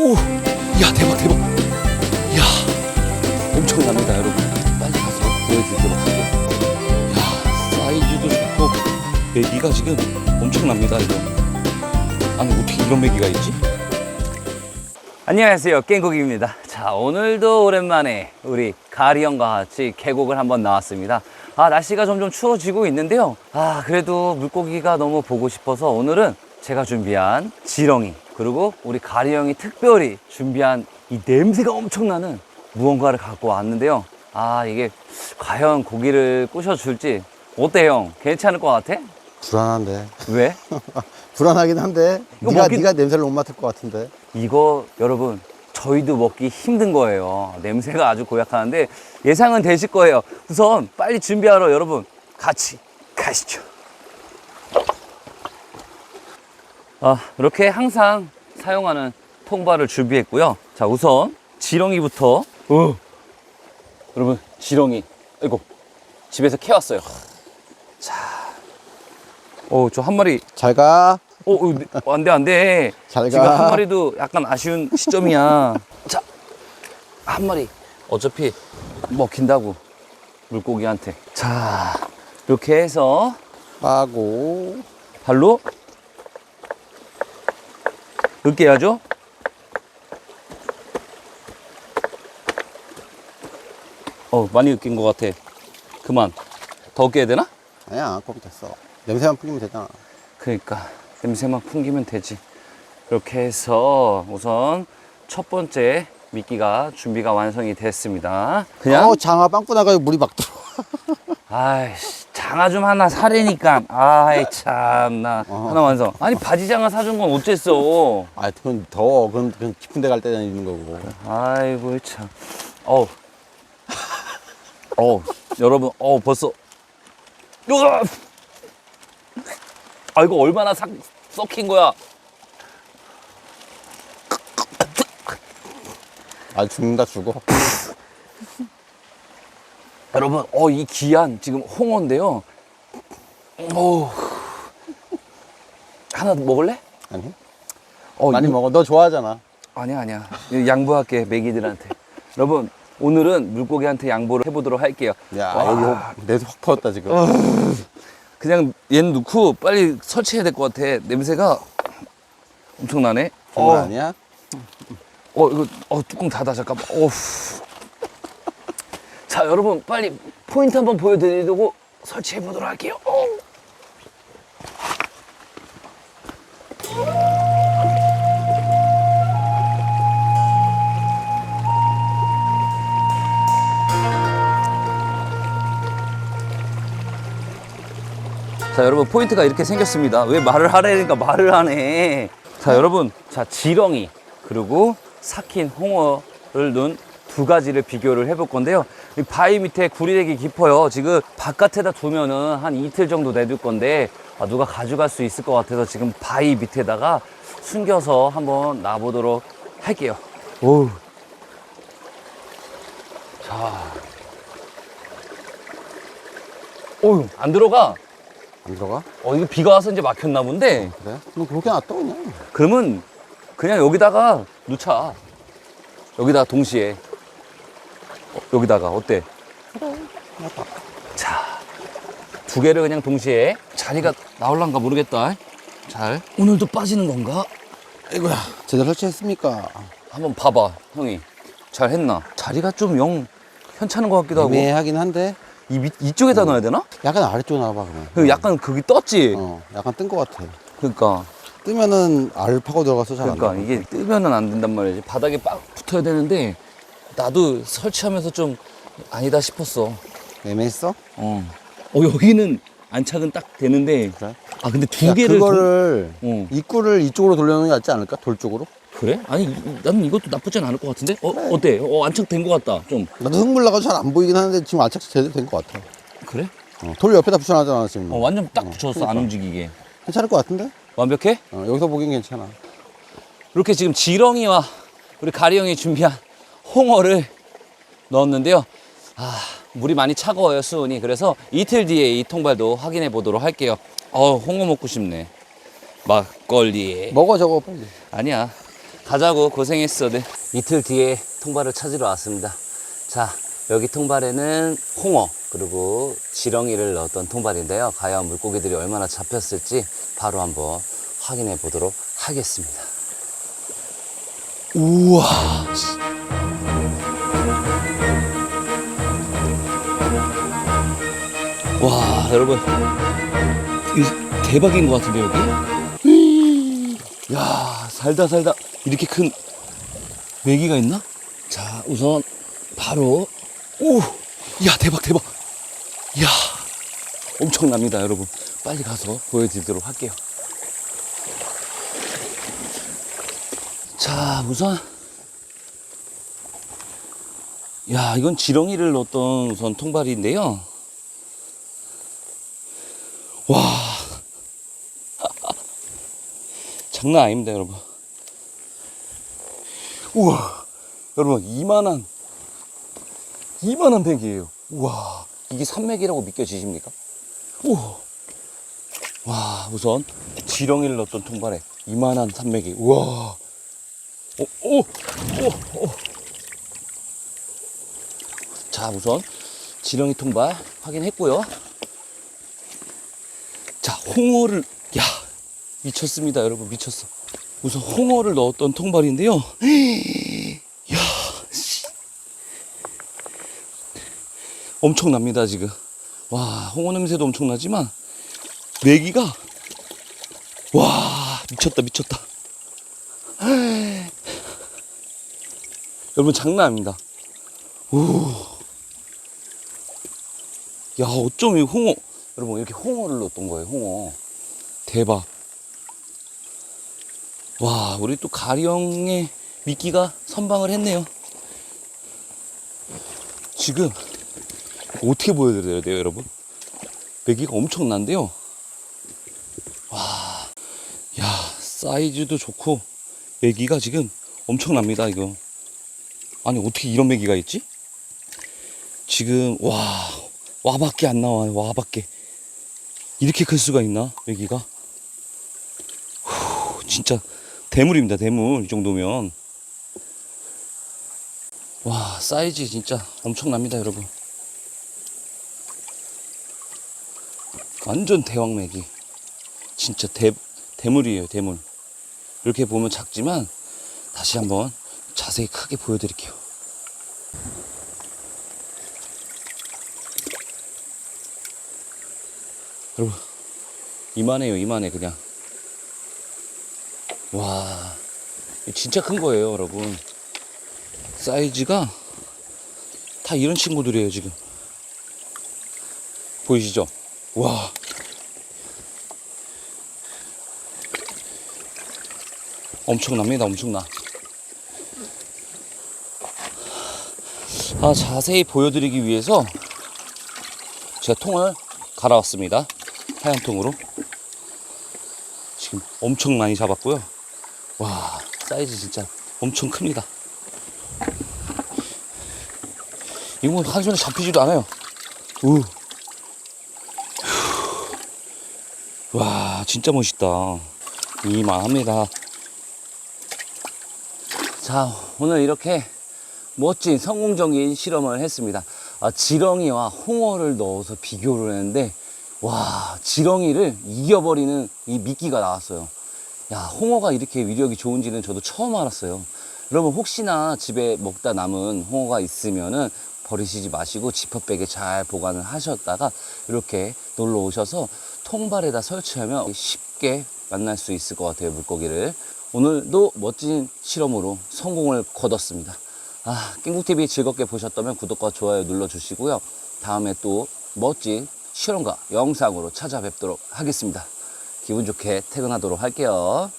오, 야 대박 대박. 야, 엄청납니다 여러분. 빨리 가서 보여드리도록 할게요. 야, 사이즈도 좋고 메기가 지금 엄청납니다 이거. 아니 어떻게 이런 메기가 있지? 안녕하세요 깽국입니다 자 오늘도 오랜만에 우리 가리 형과 같이 계곡을 한번 나왔습니다 아 날씨가 점점 추워지고 있는데요 아 그래도 물고기가 너무 보고 싶어서 오늘은 제가 준비한 지렁이 그리고 우리 가리 형이 특별히 준비한 이 냄새가 엄청나는 무언가를 갖고 왔는데요 아 이게 과연 고기를 꼬셔줄지 어때 형 괜찮을 것 같아? 불안한데. 왜? 불안하긴 한데. 이거 네가 먹기- 네가 냄새를 못 맡을 것 같은데. 이거 여러분 저희도 먹기 힘든 거예요 냄새가 아주 고약하는데 예상은 되실 거예요 우선 빨리 준비하러 여러분 같이 가시죠 아 이렇게 항상 사용하는 통발을 준비했고요 자 우선 지렁이부터 어. 여러분 지렁이 이거 집에서 캐왔어요 자 어 저 한 마리 잘 가. 어, 어, 네, 안 돼, 안 돼. 잘 지금 가. 한 마리도 약간 아쉬운 시점이야. 자, 한 마리. 어차피 먹힌다고. 물고기한테. 자, 이렇게 해서 빠고. 발로 으깨야죠. 어, 많이 으깬 것 같아. 그만. 더 으깨야 되나? 아니야, 거기 됐어. 냄새만 풍기면 되잖아. 그러니까 냄새만 풍기면 되지. 이렇게 해서 우선 첫 번째 미끼가 준비가 완성이 됐습니다. 그냥 어, 장아 빵꾸 나가지고 물이 막 들어. 아이씨 장아 좀 하나 사래니까 아이 참나 어. 하나 완성. 아니 바지 장아 사준 건 어쨌어. 아, 그건 더워. 그건, 그건 깊은 데 갈 때는 있는 거고. 아이고 참. 어우. 어우 여러분 어우 벌써. 으아! 아 이거 얼마나 삭 썩힌 거야. 아, 죽는다, 죽어. 여러분, 어, 이 귀한 지금 홍어인데요. 어, 하나 먹을래? 아니? 어, 많이 이- 먹어. 너 좋아하잖아. 아니야, 아니야. 이거 양보할게, 메기들한테. 여러분, 오늘은 물고기한테 양보를 해보도록 할게요. 야, 와, 여기 혹- 내도 확 퍼졌다, 지금. 그냥 얘는 넣고 빨리 설치해야 될 것 같아. 냄새가 엄청나네. 장난 어, 아니야? 어, 이거, 어, 뚜껑 닫아, 잠깐만. 어후. 자, 여러분, 빨리 포인트 한번 보여드리고 설치해 보도록 할게요. 어. 자, 여러분, 포인트가 이렇게 생겼습니다. 왜 말을 하라니까 말을 하네. 자, 여러분, 자, 지렁이, 그리고 삭힌 홍어를 넣은 두 가지를 비교를 해볼 건데요. 이 바위 밑에 구리 되게 깊어요. 지금 바깥에다 두면은 한 이틀 정도 내둘 건데, 아, 누가 가져갈 수 있을 것 같아서 지금 바위 밑에다가 숨겨서 한번 놔보도록 할게요. 오. 자. 어휴, 안 들어가. 안 들어가? 어, 이거 비가 와서 이제 막혔나 본데. 그래? 그럼 그렇게 놔둬, 그냥. 그러면 그냥 여기다가 놓자. 여기다 동시에. 어, 여기다가 어때? 자, 두 개를 그냥 동시에 자리가 나올란가 모르겠다. 잘. 오늘도 빠지는 건가? 아이고야. 제대로 설치했습니까? 한번 봐봐, 형이. 잘 했나? 자리가 좀 영 현찮은 것 같기도 하고. 애매하긴 한데. 이 밑, 이쪽에다 넣어야 되나? 약간 아래쪽 나와봐, 그러면. 그 약간 거기 떴지? 어, 약간 뜬 것 같아. 그러니까. 뜨면은 알 파고 들어가서 잘안 그러니까. 이게 뜨면은 안 된단 말이지. 바닥에 빡 붙어야 되는데 나도 설치하면서 좀 아니다 싶었어. 애매했어? 어. 어 여기는 안착은 딱 되는데. 그래? 아 근데 두 야, 개를 그거를 도- 어. 입구를 이쪽으로 돌려놓는 게 낫지 않을까? 돌 쪽으로? 그래? 아니 이- 나는 이것도 나쁘진 않을 것 같은데. 어 어때? 어 안착된 것 같다. 좀 나도 흙물 나가서 잘안 보이긴 하는데 지금 안착 제대로 된 것 같아. 그래? 어, 돌 옆에다 붙여놨잖아 지금. 어 완전 딱 어, 붙였어 안 그러니까. 움직이게. 괜찮을 것 같은데? 완벽해? 어, 여기서 보긴 괜찮아. 이렇게 지금 지렁이와 우리 가리 형이 준비한 홍어를 넣었는데요. 아, 물이 많이 차가워요, 수온이. 그래서 이틀 뒤에 이 통발도 확인해 보도록 할게요. 어, 홍어 먹고 싶네. 막걸리. 먹어 저거 빨리. 아니야. 가자고 고생했어. 네. 이틀 뒤에 통발을 찾으러 왔습니다. 자, 여기 통발에는 홍어 그리고 지렁이를 넣었던 통발인데요. 과연 물고기들이 얼마나 잡혔을지 바로 한번 확인해 보도록 하겠습니다. 우와. 와, 여러분. 대박인 것 같은데, 여기? 야, 살다 살다. 이렇게 큰 메기가 있나? 자, 우선 바로. 오! 야, 대박, 대박. 야, 엄청납니다, 여러분. 빨리 가서 보여드리도록 할게요. 자, 우선 야, 이건 지렁이를 넣었던 우선 통발인데요. 와. 장난 아닙니다, 여러분. 우와. 여러분, 이만한 이만한 백이에요. 우와. 이게 산맥이라고 믿겨지십니까? 우와. 와, 우선 지렁이를 넣었던 통발에 이만한 산맥이. 우와. 오, 오, 오, 오. 자, 우선 지렁이 통발 확인했고요. 자, 홍어를, 야, 미쳤습니다, 여러분, 미쳤어. 우선 홍어를 넣었던 통발인데요. 야, 씨. 엄청납니다, 지금. 와, 홍어 냄새도 엄청나지만, 메기가, 와, 미쳤다, 미쳤다. 여러분 장난 아닙니다. 오. 야 어쩜 이 홍어. 여러분 이렇게 홍어를 넣었던 거예요 홍어. 대박. 와 우리 또 가령의 미끼가 선방을 했네요. 지금 어떻게 보여드려야 돼요 여러분? 메기가 엄청난데요? 와 야 사이즈도 좋고 메기가 지금 엄청납니다 이거. 아니 어떻게 이런 메기가 있지? 지금 와 와밖에 안 나와요 와밖에. 이렇게 클 수가 있나? 메기가? 후, 진짜 대물입니다 대물. 이 정도면. 와 사이즈 진짜 엄청납니다 여러분. 완전 대왕 메기 진짜 대, 대물이에요 대물. 이렇게 보면 작지만 다시 한번 자세히 크게 보여드릴게요. 여러분, 이만해요, 이만해, 그냥. 와, 진짜 큰 거예요, 여러분. 사이즈가 다 이런 친구들이에요, 지금. 보이시죠? 와. 엄청납니다, 엄청나. 아, 자세히 보여드리기 위해서 제가 통을 갈아왔습니다. 하얀 통으로. 지금 엄청 많이 잡았고요. 와, 사이즈 진짜 엄청 큽니다. 이거 뭐 한 손에 잡히지도 않아요. 우. 휴. 와, 진짜 멋있다. 이만합니다. 자, 오늘 이렇게 멋진 성공적인 실험을 했습니다. 아, 지렁이와 홍어를 넣어서 비교를 했는데, 와, 지렁이를 이겨버리는 이 미끼가 나왔어요. 야, 홍어가 이렇게 위력이 좋은지는 저도 처음 알았어요. 여러분, 혹시나 집에 먹다 남은 홍어가 있으면은 버리시지 마시고 지퍼백에 잘 보관을 하셨다가 이렇게 놀러 오셔서 통발에다 설치하면 쉽게 만날 수 있을 것 같아요, 물고기를. 오늘도 멋진 실험으로 성공을 거뒀습니다. 아, 깽국TV 즐겁게 보셨다면 구독과 좋아요 눌러주시고요. 다음에 또 멋진 실험과 영상으로 찾아뵙도록 하겠습니다. 기분 좋게 퇴근하도록 할게요.